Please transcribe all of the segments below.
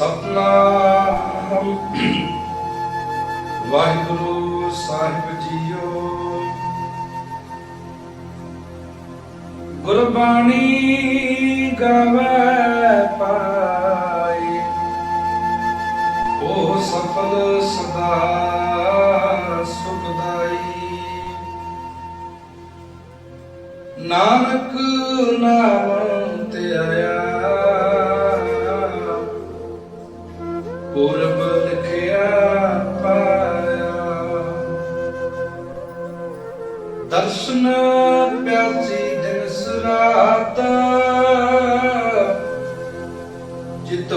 ਸਤਨਾਮ। ਵਾਹਿਗੁਰੂ ਸਾਹਿਬ ਜੀਓ। ਗੁਰਬਾਣੀ ਗਾਵੇ ਪਾਈ। ਉਹ ਸਫਲ ਸਦਾ ਸੁਖਦਾਈ। ਨਾਨਕ ਨਾਮ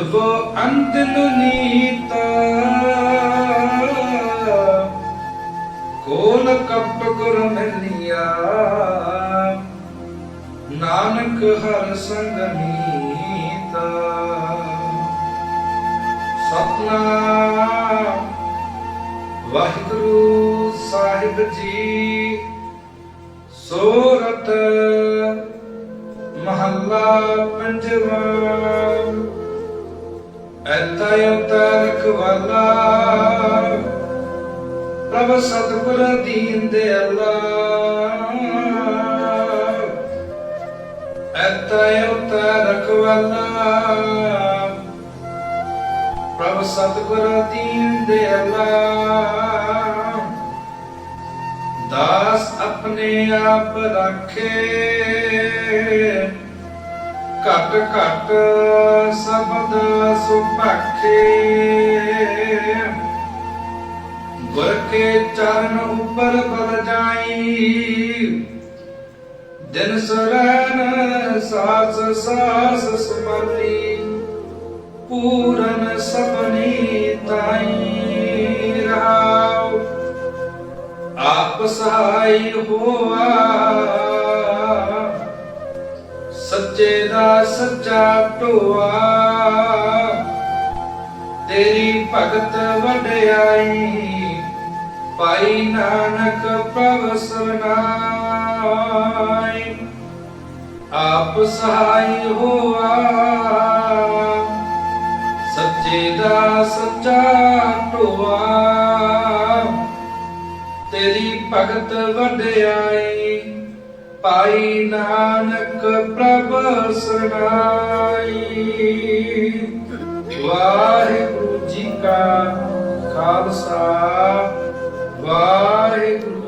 ਜਿਤਵੋ ਅੰਤਨ ਨੀਤ, ਕੋਲ ਕਪ ਗੁਰ ਮਿਲਿਆ ਨਾਨਕ ਹਰ ਸੰਗ ਨੀਤਾ। ਸਤਨਾਮ ਵਾਹਿਗੁਰੂ ਸਾਹਿਬ ਜੀ, ਸੋਰਤ ਮਹੱਲਾ ਪੰਜਵਾ। ਐਤਾ ਉਤਾ ਰਖਵਾਲਾ ਪ੍ਰਭ ਸਤਿਗੁਰ ਦੀਨ ਦੇ ਅੱਲਾ। ਐਤਾ ਉਤਾ ਰਖਵਾਲਾ ਪ੍ਰਭ ਸਤਿਗੁਰ ਦੀਨ ਦੇ ਅੱਲਾ। ਦਾਸ ਆਪਣੇ ਆਪ ਰਾਖੇ। ਘਟ ਘਟ ਸਬਦ ਸੁਭਾਖੇ। ਗੁਰ ਕੇ ਚਰਨ ਉੱਪਰ ਬਲ ਜਾਈ। ਦਿਨ ਸਰਨ ਸਾਸ ਸਾਸ ਸਮਾਲੀ। ਪੂਰਨ ਸਭਨੀ ਤਾਈ ਰਾਉ ਆਪ ਸਹਾਈ ਹੋਆ ਦਾ ਢੋਆ ਤੇਰੀ ਭਗਤ ਵਡਿਆਈ ਪਾਈ ਨਾਨਕ ਪ੍ਰਭ ਸਰਨਾਈ ਆਪ ਸਹਾਈ ਹੋਆ। ਸੱਚੇ ਦਾ ਸੱਚਾ ਢੋਆ। ਤੇਰੀ ਭਗਤ ਵਡਿਆਈ ਪਾਈ ਨਾਨਕ ਪ੍ਰਭ ਸਰਨਾਈ ਵਾਹਿਗੁਰੂ ਜੀ ਕਾ ਖਾਲਸਾ ਵਾਹਿਗੁਰੂ